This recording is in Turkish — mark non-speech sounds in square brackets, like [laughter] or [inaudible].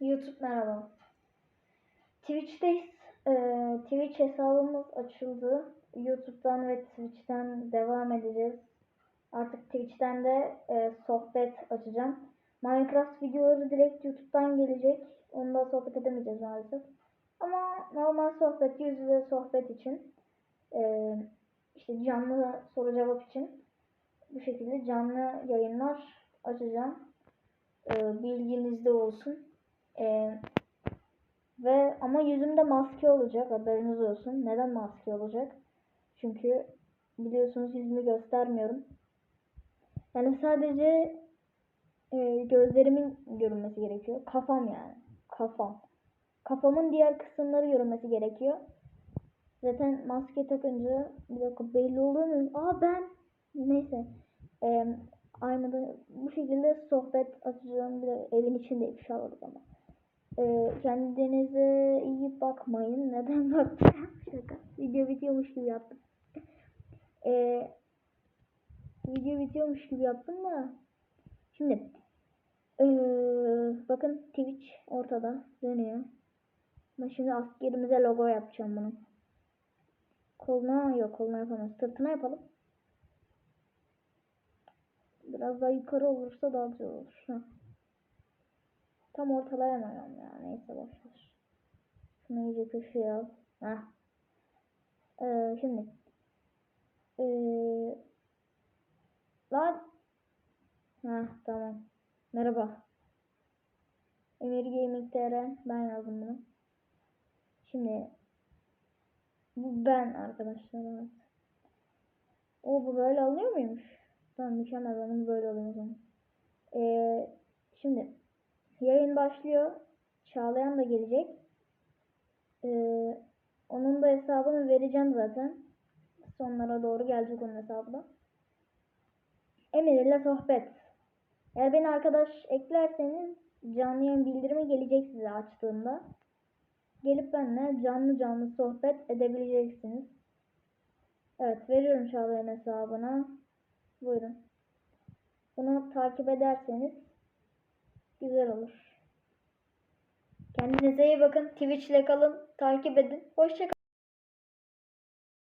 YouTube merhaba. Twitch'teyiz. Ee, Twitch hesabımız açıldı. YouTube'dan ve Twitch'ten devam edeceğiz. Artık Twitch'ten de e, sohbet açacağım. Minecraft videoları direkt YouTube'dan gelecek. Onda sohbet edemeyeceğiz maalesef. Ama normal sohbet, yüz yüze sohbet için e, işte canlı soru cevap için bu şekilde canlı yayınlar açacağım. E, bilginizde olsun. E, ve ama yüzümde maske olacak haberiniz olsun. Neden maske olacak? Çünkü biliyorsunuz yüzümü göstermiyorum. Yani sadece e, gözlerimin görünmesi gerekiyor. Kafam yani. Kafam. Kafamın diğer kısımları görünmesi gerekiyor. Zaten maske takınca bir dakika belli oluyor mu? Aa ben neyse. E, aynada bu şekilde sohbet açacağım. Bir de evin içinde ifşa alırız ama. E, kendinize iyi bakmayın. [laughs] Neden baktım? Şaka. Video bitiyormuş gibi yaptım. E, video bitiyormuş gibi yaptım da. Şimdi ee, bakın Twitch ortada dönüyor. Ben şimdi askerimize logo yapacağım bunu. Koluna yok koluna yapamaz. Sırtına yapalım. Biraz daha yukarı olursa daha güzel olur. Heh. Tam ortalayamıyorum ya. Neyse boşver. Şunu iyice köşeye al. Heh. Ee, şimdi. Ee, lan. Heh, tamam. Merhaba. Emir Gaming TR. Ben yazdım bunu. Şimdi bu ben arkadaşlar. Evet. O bu böyle alınıyor muymuş? Tamam mükemmel ben bunu böyle zaman. Ee, şimdi yayın başlıyor. Çağlayan da gelecek. Ee, onun da hesabını vereceğim zaten. Sonlara doğru gelecek onun hesabı. Emir ile sohbet. Eğer beni arkadaş eklerseniz canlı yayın bildirimi gelecek size açtığımda. Gelip benimle canlı canlı sohbet edebileceksiniz. Evet veriyorum Çağlayan hesabına. Buyurun. Bunu takip ederseniz güzel olur. Kendinize iyi bakın. Twitch kalın. Takip edin. Hoşçakalın.